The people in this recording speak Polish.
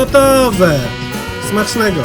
gotowe. Smacznego.